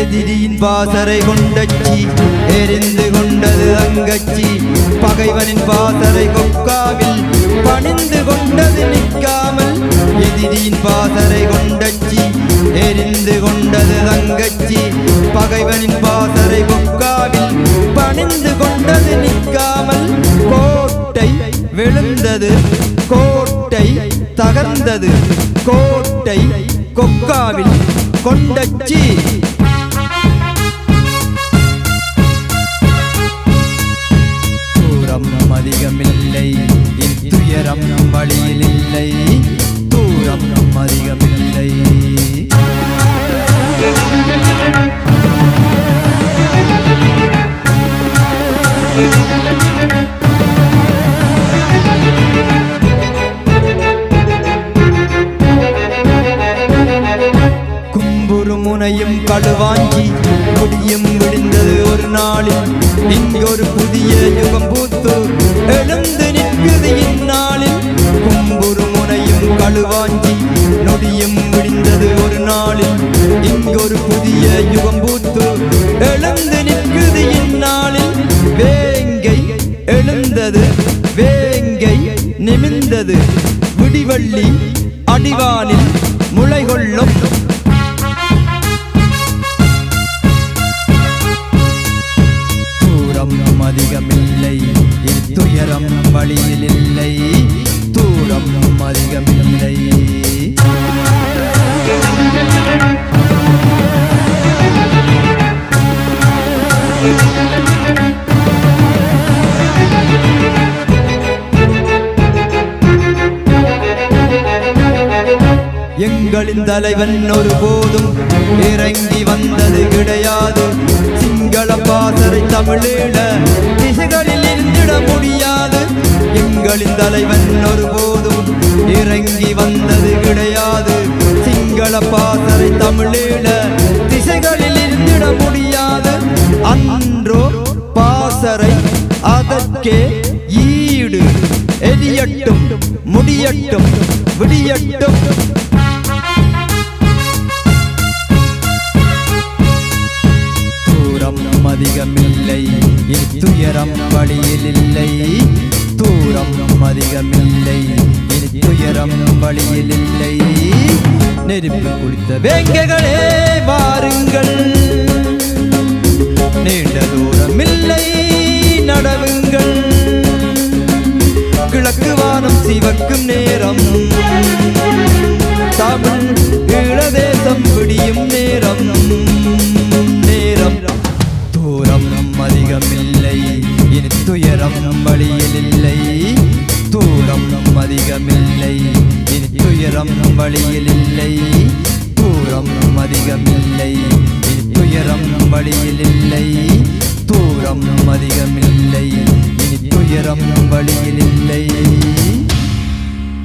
எதிரியின் வாசரை கொண்டச்சி எரிந்து கொண்டது அங்கச்சி. பகைவனின் வாசரை கொக்காவில் பணிந்து கொண்டது நிற்காமல் எதிரியின் வாசரை கொண்டச்சி எரிந்து கொண்டது தங்கச்சி பகைவனின் வாசரை கொக்காவில் பணிந்து கொண்டது நிற்காமல் போ விழுந்தது. கோட்டை தகர்ந்தது. கோட்டை கொக்காவில் கொண்டச்சி கும்புரு முனையும் கடுவாஞ்சி முடியும் விடிந்தது ஒரு நாளில். இங்கொரு புதிய யுகம் பூத்து எழுந்து நிற்குது இந்நாளில். கும்புரு முனையும் கழுவாஞ்சி நொடியும் விடிந்தது ஒரு நாளில். இங்கொரு புதிய யுகம் பூத்து எழுந்து நிற்குது இந்நாளில். வேங்கை எழுந்தது வேங்கை நிமிந்தது விடிவள்ளி அடிவானில் தூரம் அதிகமில்லை. எங்களின் தலைவன் ஒரு போதும் இறங்கி வந்தது கிடையாது. சிங்கள பாசறை தமிழீழ திசைகளில் விட முடியாது. எங்களின் தலைவன் ஒருபோதும் இறங்கி வந்தது கிடையாது. சிங்கள பாசறை தமிழீழ திசைகளில் இருந்திட முடியாது. அன்றோ பாசறை அதற்கே ஈடு. எரியட்டும் முடியட்டும் விடியட்டும். வழியில் இல்லை. நெருப்பில் குளித்த வேங்கைகளே வாருங்கள். நீண்ட தூரம் இல்லை நடவுங்கள். கிழக்கு வானம் சிவக்கும் நேரம். தமிழ் ஈழதேசம் விடியும் நேரம். நேரம். தூரம் அதிகமில்லை இனி துயரம் வழியில் இல்லை. தூரம் அதிகமில்லை துயரம் வழியில் இல்லை. தூரம் அதிகம் இல்லை. துயரம் வழியில் இல்லை. தூரம் அதிகம் இல்லை. துயரம் வழியில் இல்லை.